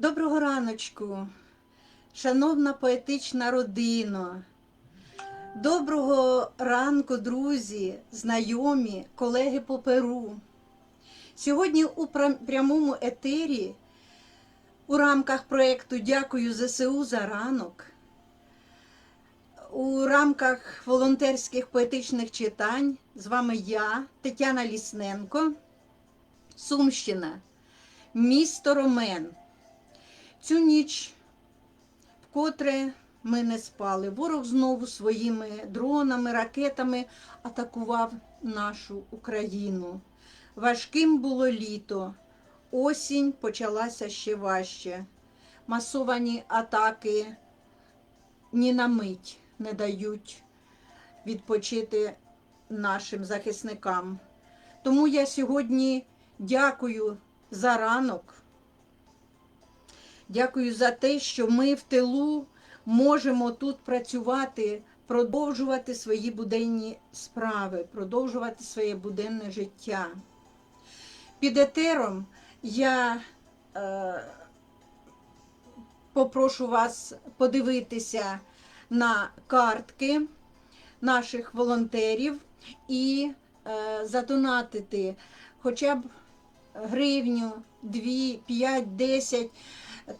Доброго раночку, шановна поетична родина. Доброго ранку, друзі, знайомі, колеги по Перу. Сьогодні у прямому етері у рамках проєкту Дякую ЗСУ за ранок. У рамках волонтерських поетичних читань з вами я, Тетяна Лісненко, Сумщина, місто Ромен. Цю ніч, вкотре ми не спали. Ворог знову своїми дронами, ракетами атакував нашу Україну. Важким було літо, осінь почалася ще важче. Масовані атаки ні на мить не дають відпочити нашим захисникам. Тому я сьогодні дякую за ранок. Дякую за те, що ми в тилу можемо тут працювати, продовжувати свої буденні справи, продовжувати своє буденне життя. Під етером я е, попрошу вас подивитися на картки наших волонтерів і е, задонатити хоча б гривню, 2, 5, 10,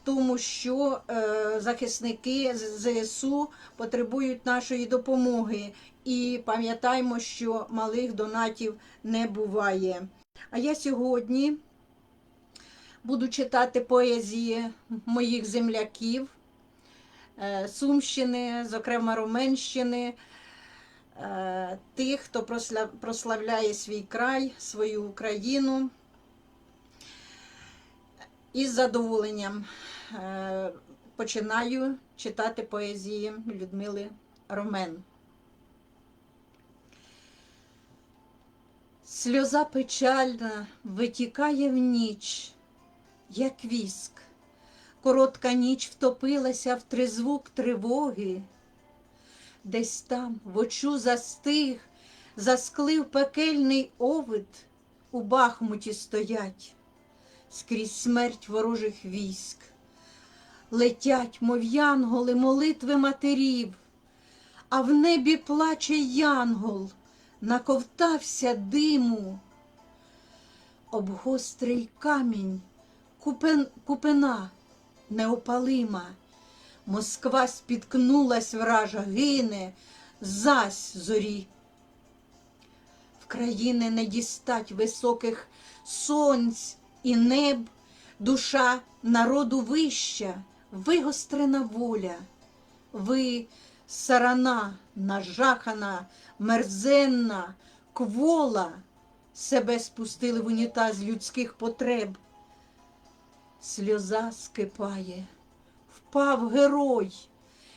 тому що е, захисники ЗСУ потребують нашої допомоги. І пам'ятаємо, що малих донатів не буває. А я сьогодні буду читати поезії моїх земляків е, Сумщини, зокрема Роменщини, е, тих, хто прославляє свій край, свою Україну. Із задоволенням е, починаю читати поезії Людмили Ромен. Сльоза печальна витікає в ніч, як віск. Коротка ніч втопилася в тризвук тривоги. Десь там в очу застиг, засклив пекельний овид, у бахмуті стоять скрізь смерть ворожих військ. Летять, мов янголи, молитви матерів, а в небі плаче янгол, наковтався диму. Об гострий камінь купен, купина неопалима. Москва спіткнулась вража, гине, зась зорі. В країни не дістать високих сонць і неб, душа народу вища, вигострена воля. Ви сарана, нажахана, мерзенна, квола, себе спустили в унітаз людських потреб. Сльоза скипає, впав герой,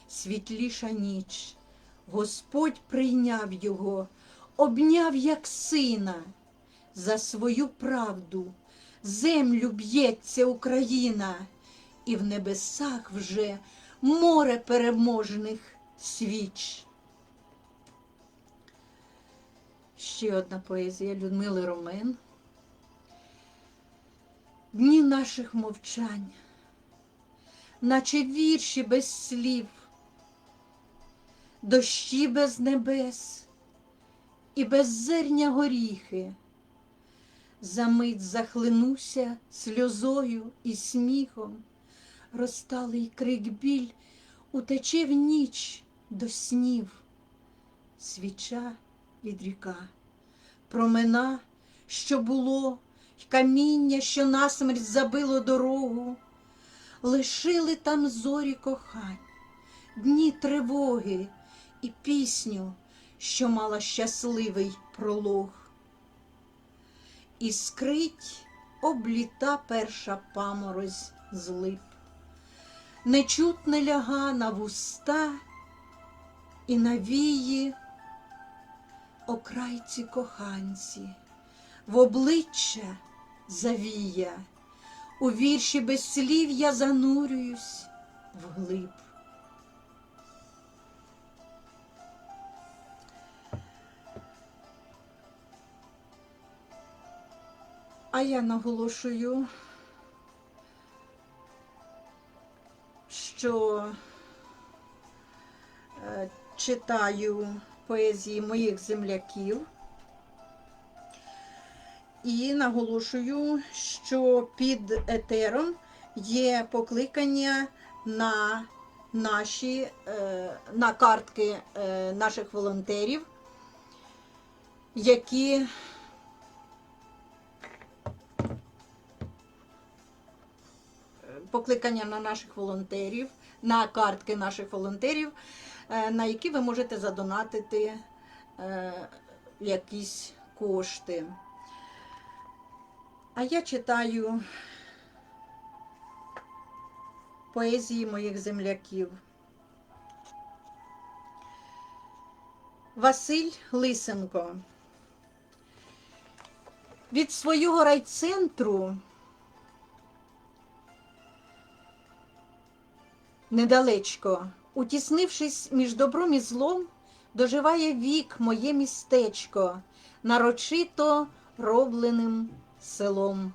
світліша ніч. Господь прийняв його, обняв як сина за свою правду. Землю б'ється Україна, і в небесах вже море переможних свіч. Ще одна поезія Людмили Ромен. Дні наших мовчань, наче вірші без слів, дощі без небес і беззерня горіхи. Замить захлинуся сльозою і сміхом, розталий крик біль утече в ніч до снів, свіча від ріка, промена, що було, й каміння, що насмерть забило дорогу, лишили там зорі кохань, дні тривоги і пісню, що мала щасливий пролог. Іскрить обліта перша паморозь з лип, нечутне ляга на вуста і на вії окрайці коханці, в обличчя завія, у вірші без слів я занурююсь вглиб. А я наголошую що е, читаю поезії моїх земляків. І наголошую, що під етером є покликання на наші е, на картки е, наших волонтерів, які покликання на наших волонтерів, на картки наших волонтерів, е, на які ви можете задонатити е, якісь кошти. А я читаю поезії моїх земляків. Василь Лисенко. Від свого райцентру недалечко, утіснившись між добром і злом, доживає вік моє містечко, нарочито робленим селом.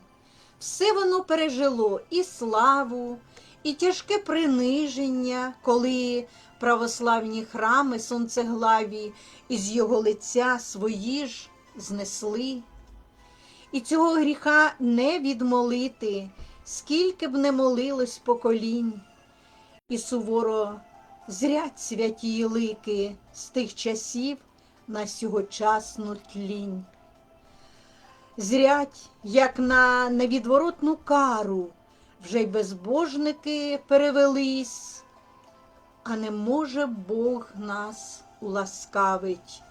Все воно пережило і славу, і тяжке приниження, коли православні храми сонцеглаві із його лиця свої ж знесли. І цього гріха не відмолити, скільки б не молилось поколінь, і суворо зрять святі лики з тих часів на сьогочасну тлінь. Зрять, як на невідворотну кару, вже й безбожники перевелись, а не може Бог нас уласкавить.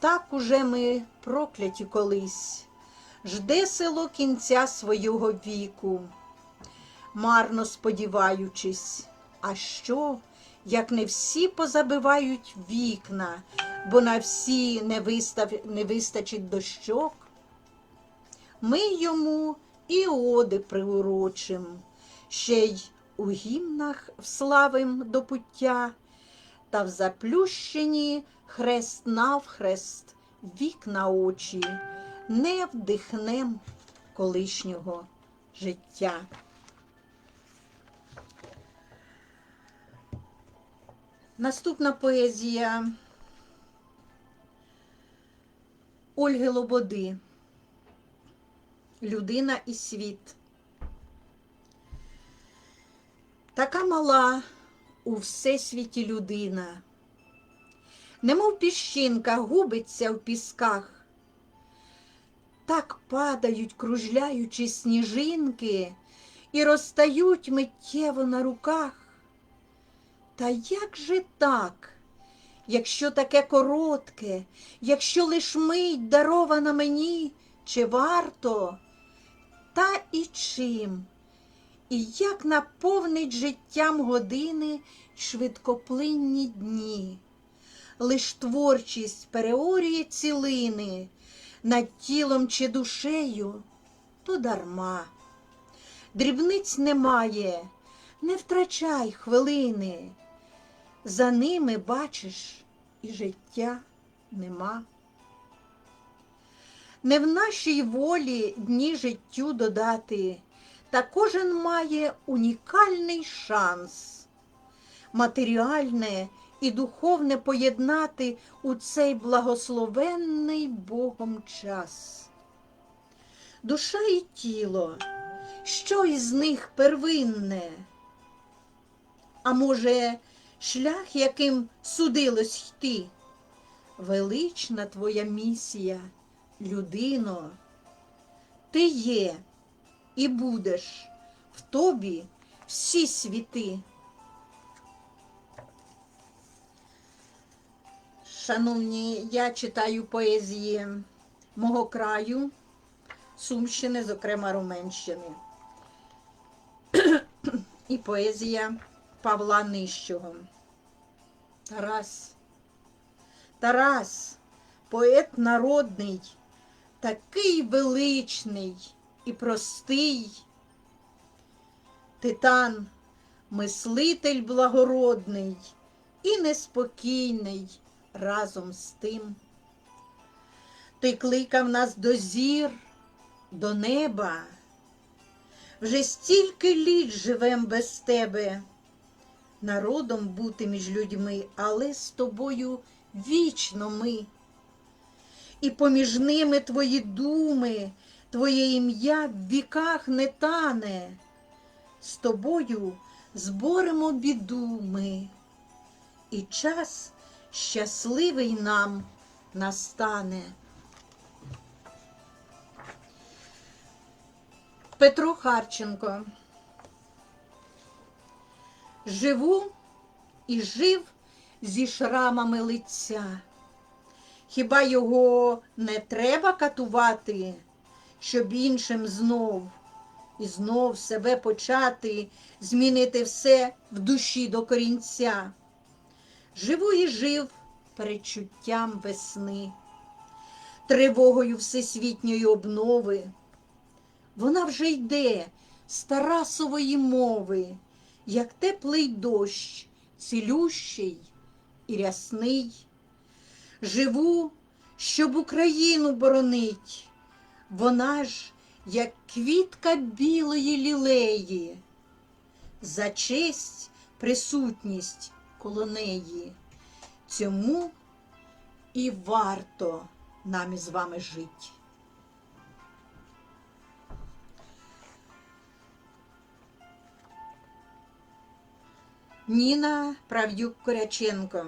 Так уже ми прокляті колись, жде село кінця свого віку, марно сподіваючись, а що, як не всі позабивають вікна, бо на всі не, вистав... не вистачить дощок. Ми йому і оди приурочим, ще й у гімнах вславим до пуття, та в заплющені хрест навхрест, вікна очі, не вдихнем колишнього життя. Наступна поезія Ольги Лободи. Людина і світ. Така мала у всесвіті людина, немов піщинка губиться в пісках, так падають, кружляючи сніжинки, і розтають миттєво на руках. Та як же так, якщо таке коротке, якщо лиш мить дарована мені, чи варто? Та і чим? І як наповнить життям години швидкоплинні дні, лиш творчість переорює цілини над тілом чи душею, то дарма. Дрібниць немає, не втрачай хвилини, за ними бачиш, і життя нема. Не в нашій волі дні життю додати, та кожен має унікальний шанс матеріальне і духовне поєднати у цей благословенний Богом час. Душа і тіло, що із них первинне? А може, шлях, яким судилось йти? Велична твоя місія людино, ти є і будеш в тобі всі світи. Шановні, я читаю поезії мого краю, Сумщини, зокрема Руменщини. І поезія Павла Нищого. Тарас. Тарас, поет народний, такий величний і простий. Титан, мислитель благородний і неспокійний разом з тим. Ти кликав нас до зір, до неба. Вже стільки літ живем без тебе, народом бути між людьми, але з тобою вічно ми. І поміж ними твої думи, твоє ім'я в віках не тане. З тобою зборемо біду ми, і час щасливий нам настане. Петро Харченко. Живу і жив зі шрамами лиця. Хіба його не треба катувати, щоб іншим знов і знов себе почати, змінити все в душі до корінця? Живу і жив перечуттям весни, тривогою всесвітньої обнови. Вона вже йде з Тарасової мови, як теплий дощ, цілющий і рясний. Живу, щоб Україну боронить. Вона ж, як квітка білої лілеї, за честь присутність коло неї. Цьому і варто нам із вами жити. Ніна Правдюк Коряченко.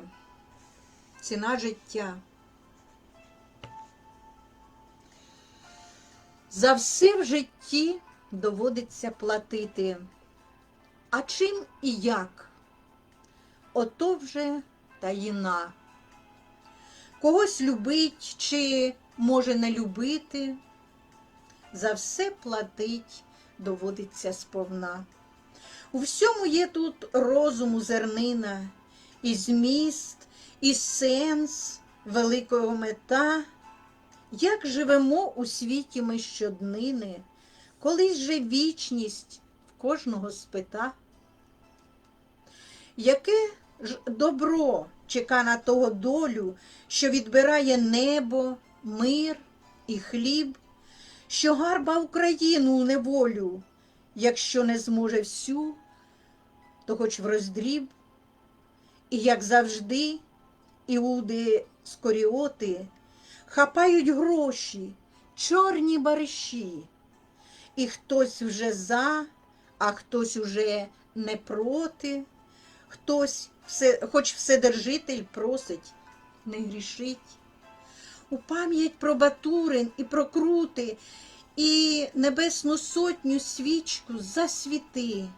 Ціна життя. За все в житті доводиться платити. А чим і як? Ото вже таїна. Когось любить чи може не любити. За все платить доводиться сповна. У всьому є тут розуму зернина, і зміст, і сенс, великого мета. Як живемо у світі ми щоднини, колись же вічність в кожного спита. Яке ж добро чека на того долю, що відбирає небо, мир і хліб, що гарба Україну у неволю, якщо не зможе всю, то хоч в роздріб, і як завжди, іуди скоріоти хапають гроші, чорні бариші, і хтось вже за, а хтось уже не проти, хтось, все, хоч вседержитель просить, не грішить. У пам'ять про Батурин і про крути, і небесну сотню свічку засвіти.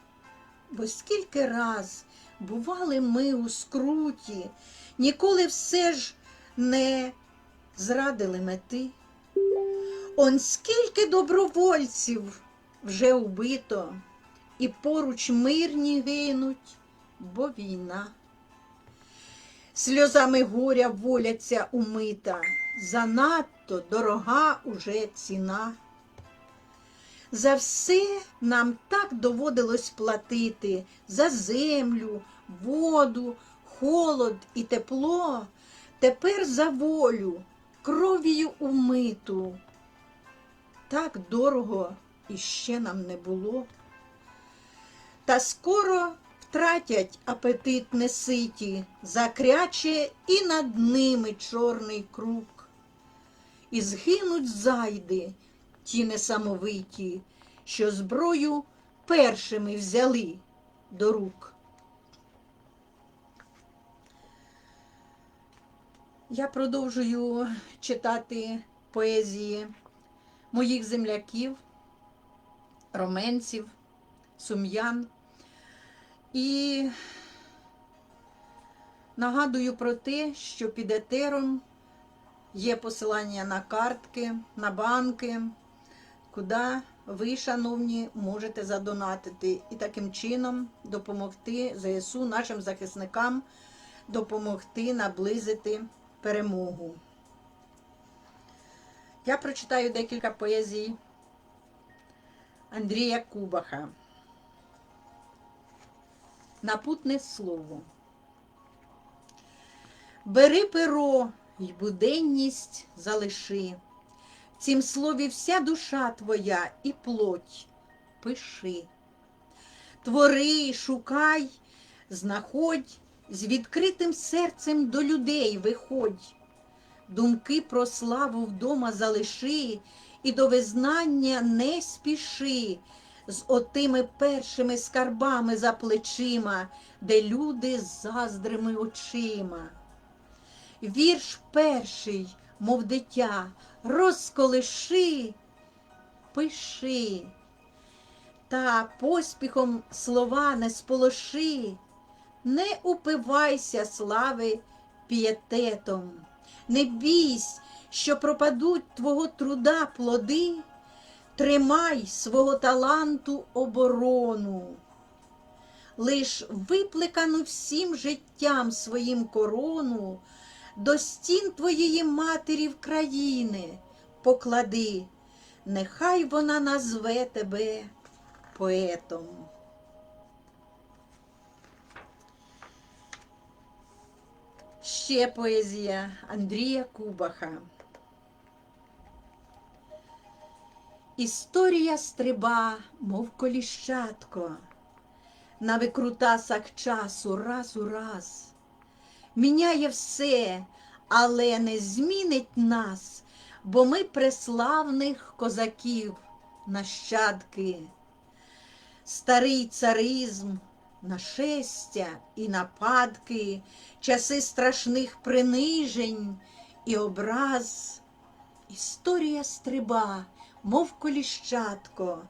Бо скільки раз бували ми у скруті, ніколи все ж не зрадили мети. Он скільки добровольців вже убито, і поруч мирні гинуть, бо війна. Сльозами горя воляться умита, занадто дорога уже ціна. За все нам так доводилось платити за землю, воду, холод і тепло, тепер за волю, кров'ю умиту. Так дорого іще нам не було. Та скоро втратять апетит неситі, закряче і над ними чорний круг. І згинуть зайди ті несамовиті, що зброю першими взяли до рук. Я продовжую читати поезії моїх земляків, роменців, сум'ян. І нагадую про те, що під етером є посилання на картки, на банки, куди ви, шановні, можете задонатити і таким чином допомогти ЗСУ нашим захисникам допомогти наблизити перемогу. Я прочитаю декілька поезій Андрія Кубаха. Напутне слово. Бери перо й буденність залиши. Цім слові вся душа твоя і плоть пиши. Твори, шукай, Знаходь з відкритим серцем до людей виходь. Думки про славу вдома залиши і до визнання не спіши з отими першими скарбами за плечима, де люди з заздрими очима. Вірш перший, мов дитя, розколиши, пиши, та поспіхом слова не сполоши, не упивайся слави пієтетом, не бійсь, що пропадуть твого труда плоди, тримай свого таланту оборону. Лиш виплекану всім життям своїм корону до стін твоєї матері країни поклади, нехай вона назве тебе поетом. Ще поезія Андрія Кубаха. Історія стриба, мов коліщатко, на викрутасах часу раз у раз. Міняє все, але не змінить нас, бо ми преславних козаків, нащадки. Старий царизм, нашестя і нападки, часи страшних принижень і образ. Історія стриба, мов коліщатко,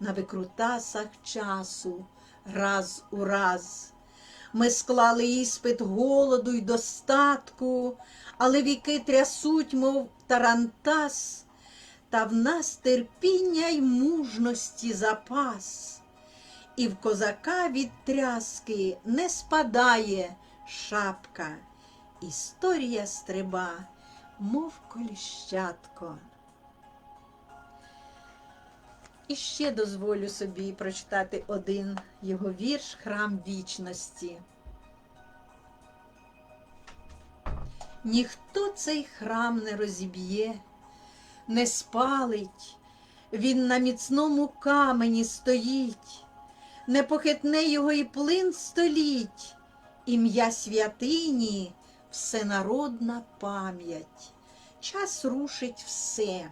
на викрутасах часу раз у раз. Ми склали іспит голоду й достатку, але віки трясуть, мов тарантас, та в нас терпіння й мужності запас. І в козака від тряски не спадає шапка. Історія стриба, мов коліщатко. І ще дозволю собі прочитати один його вірш Храм вічності. Ніхто цей храм не розіб'є, не спалить, він на міцному камені стоїть, не похитне його і плин століть, ім'я святині всенародна пам'ять, час рушить все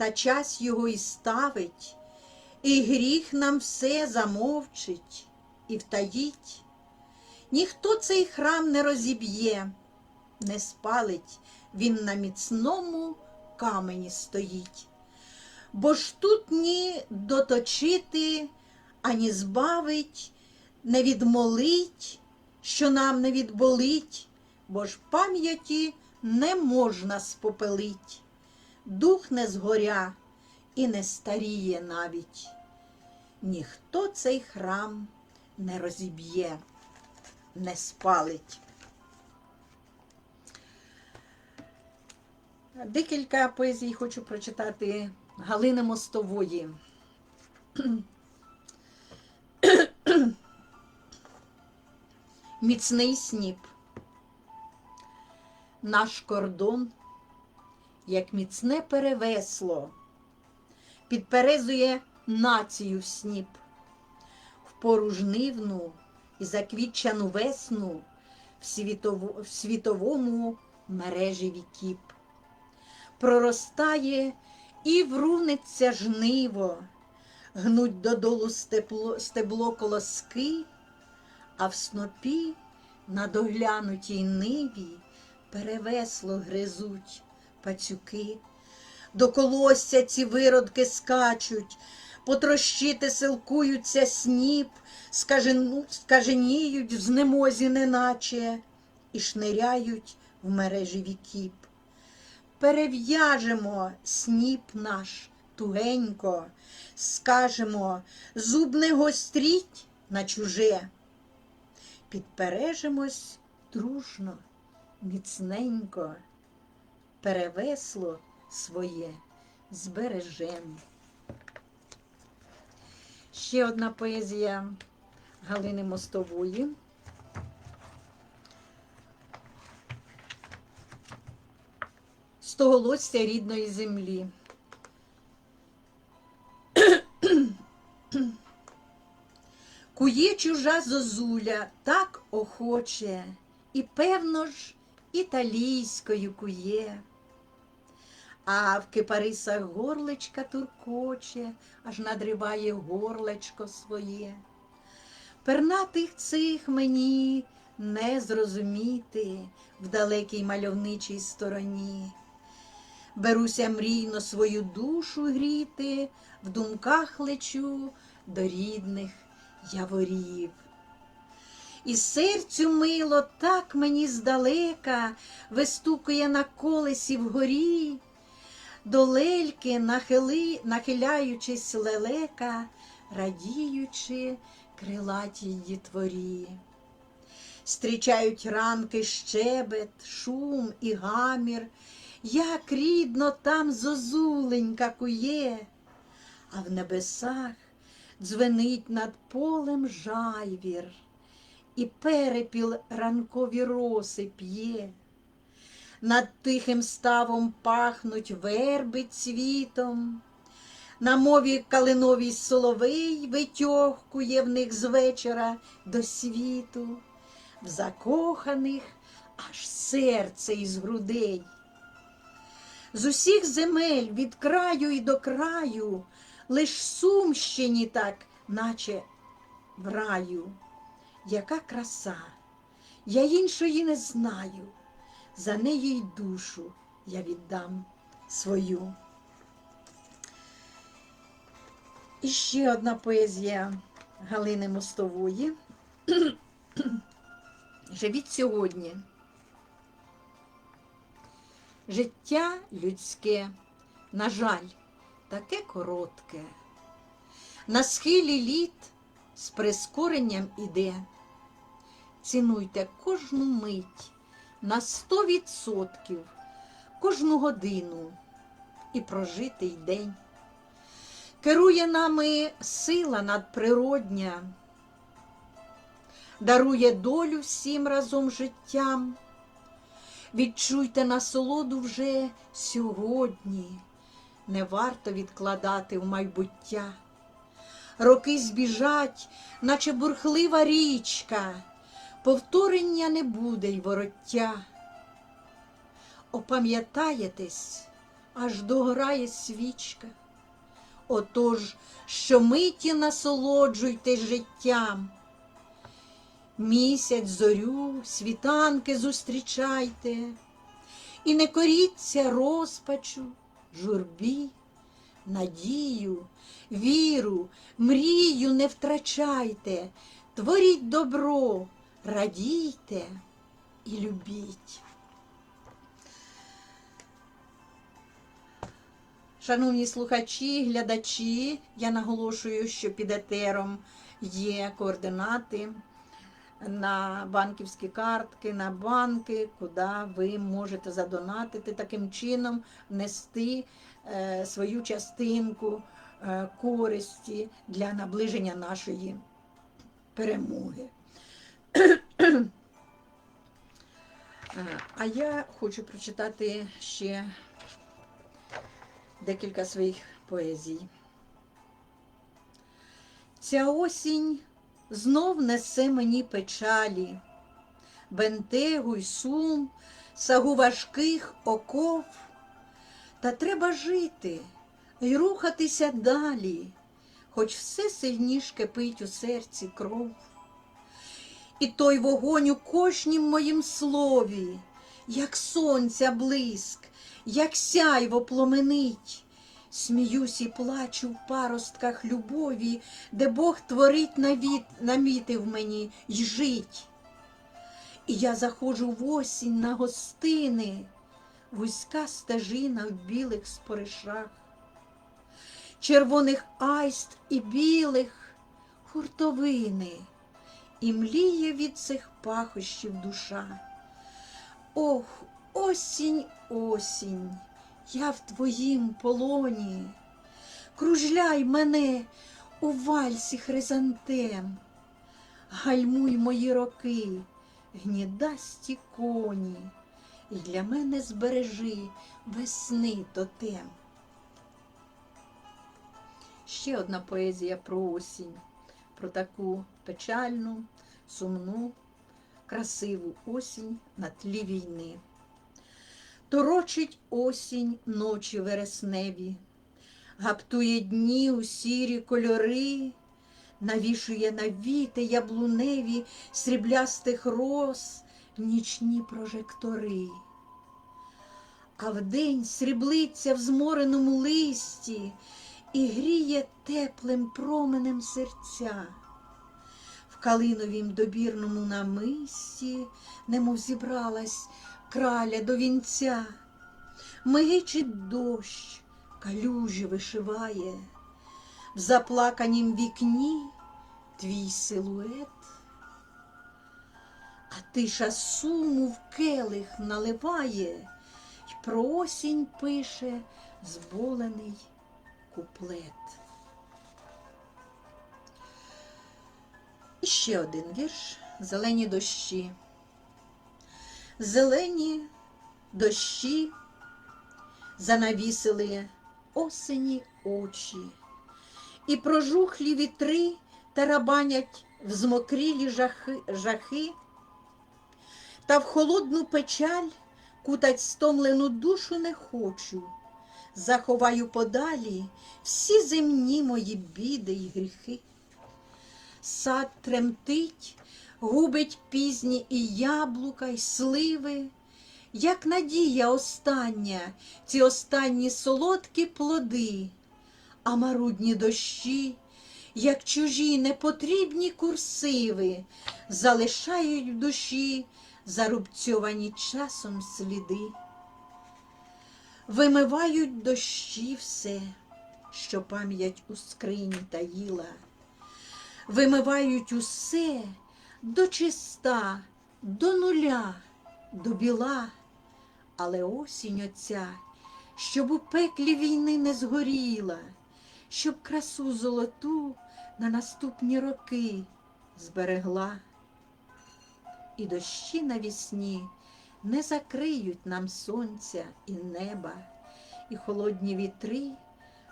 та час його і ставить, і гріх нам все замовчить і втаїть. Ніхто цей храм не розіб'є, не спалить, він на міцному камені стоїть. Бо ж тут ні доточити, ані збавить, не відмолить, що нам не відболить, бо ж пам'яті не можна спопелить дух не згоря і не старіє навіть. Ніхто цей храм не розіб'є, не спалить. Декілька поезій хочу прочитати Галини Мостової. Міцний сніп. Наш кордон як міцне перевесло, підперезує націю сніп, в пору жнивну і заквітчану весну в, світово, в світовому мережі вікіп. Проростає і вруниться жниво, гнуть додолу степло, стебло колоски, а в снопі на доглянутій ниві перевесло гризуть пацюки, до колосся ці виродки скачуть, потрощити силкуються сніп, скаженіють в знемозі, неначе, і шниряють в мережі вікіп. Перев'яжемо сніп наш тугенько, скажемо, зуб не гостріть на чуже. Підпережемось дружно, міцненько перевесло своє збережем. Ще одна поезія Галини Мостової. Стоголосся рідної землі. Кує чужа зозуля так охоче, і, певно ж, італійською кує. А в кипарисах горлечка туркоче, аж надриває горлечко своє. Пернатих цих мені не зрозуміти в далекій мальовничій стороні. Беруся мрійно свою душу гріти, в думках лечу до рідних яворів. І серцю мило так мені здалека вистукує на колесі вгорі, до лельки нахили, нахиляючись лелека, радіючи крилатій дітворі. Стрічають ранки щебет, шум і гамір, як рідно там зозуленька кує, а в небесах дзвенить над полем жайвір, і перепіл ранкові роси п'є. Над тихим ставом пахнуть верби цвітом, на мові калиновій соловей витьохкує в них з вечора до світу, в закоханих аж серце із грудей. З усіх земель від краю і до краю, лиш Сумщині так, наче в раю. Яка краса, я іншої не знаю, за неї й душу я віддам свою. І ще одна поезія Галини Мостової. Живіть сьогодні. Життя людське, на жаль, таке коротке. На схилі літ з прискоренням іде. Цінуйте кожну мить на сто відсотків, кожну годину і прожитий день. Керує нами сила надприродня, дарує долю всім разом життям. Відчуйте насолоду вже сьогодні, не варто відкладати в майбуття. Роки збіжать, наче бурхлива річка, повторення не буде й вороття. Опам'ятаєтесь, аж догорає свічка. Отож, що миті насолоджуйте життям. Місяць, зорю, світанки зустрічайте, і не коріться розпачу, журбі, надію, віру, мрію не втрачайте, творіть добро, радійте і любіть. Шановні слухачі, глядачі, я наголошую, що під етером є координати на банківські картки, на банки, куди ви можете задонатити, таким чином внести е, свою частинку е, користі для наближення нашої перемоги. А я хочу прочитати ще декілька своїх поезій. Ця осінь знов несе мені печалі, бентегу й сум, сагу важких оков. Та треба жити й рухатися далі, хоч все сильніш кипить у серці кров. І той вогонь у кожнім моїм слові, як сонця блиск, як сяйво пломенить. Сміюсь і плачу в паростках любові, де Бог творить навіт, намітив мені й жить. І я заходжу в осінь на гостини, вузька стежина в білих споришах, червоних айст і білих хуртовини, і мліє від цих пахощів душа. Ох, осінь, осінь, я в твоїм полоні, кружляй мене у вальсі хризантем, гальмуй мої роки, гнідасті коні, і для мене збережи весни тотем. Ще одна поезія про осінь. про таку печальну, сумну, красиву осінь на тлі війни. Торочить осінь ночі вересневі, гаптує дні у сірі кольори, навішує на віти яблуневі сріблястих роз нічні прожектори. А вдень сріблиться в змореному листі і гріє теплим променем серця. Калиновім добірному намисті, немов зібралась краля до вінця, мигичить дощ, калюжі вишиває, в заплаканім вікні твій силует. А тиша суму в келих наливає, й про осінь пише зболений куплет. І ще один вірш Зелені дощі. Зелені дощі занавісили осені очі, і прожухлі вітри тарабанять в змокрілі жахи, жахи, та в холодну печаль кутать стомлену душу не хочу. Заховаю подалі всі земні мої біди й гріхи. Сад тремтить, губить пізні і яблука, й сливи, як надія остання, ці останні солодкі плоди, а марудні дощі, як чужі непотрібні курсиви, залишають в душі зарубцьовані часом сліди. Вимивають дощі все, що пам'ять у скрині таїла, вимивають усе до чиста, до нуля, до біла, але осінь оця, щоб у пеклі війни не згоріла, щоб красу золоту на наступні роки зберегла. І дощі навісні не закриють нам сонця і неба, і холодні вітри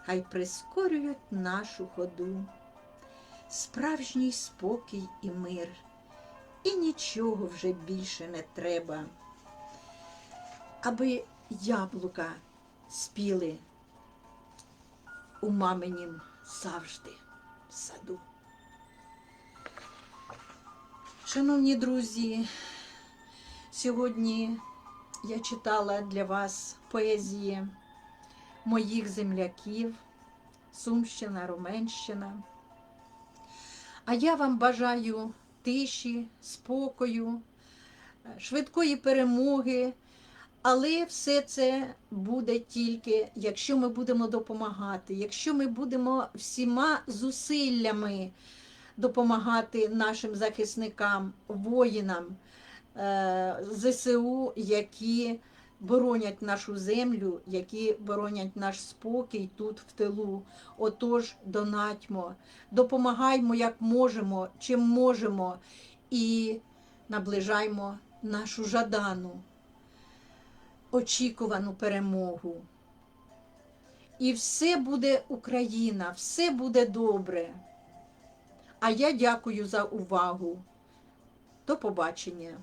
хай прискорюють нашу ходу. Справжній спокій і мир, і нічого вже більше не треба, аби яблука спіли у маминім завжди саду. Шановні друзі, сьогодні я читала для вас поезії моїх земляків, Сумщина, Руменщина. А я вам бажаю тиші, спокою, швидкої перемоги, але все це буде тільки, якщо ми будемо допомагати, якщо ми будемо всіма зусиллями допомагати нашим захисникам, воїнам е, ЗСУ, які боронять нашу землю, які боронять наш спокій тут в тилу. Отож, донатьмо, допомагаймо, як можемо, чим можемо, і наближаймо нашу жадану, очікувану перемогу. І все буде Україна, все буде добре. А я дякую за увагу. До побачення.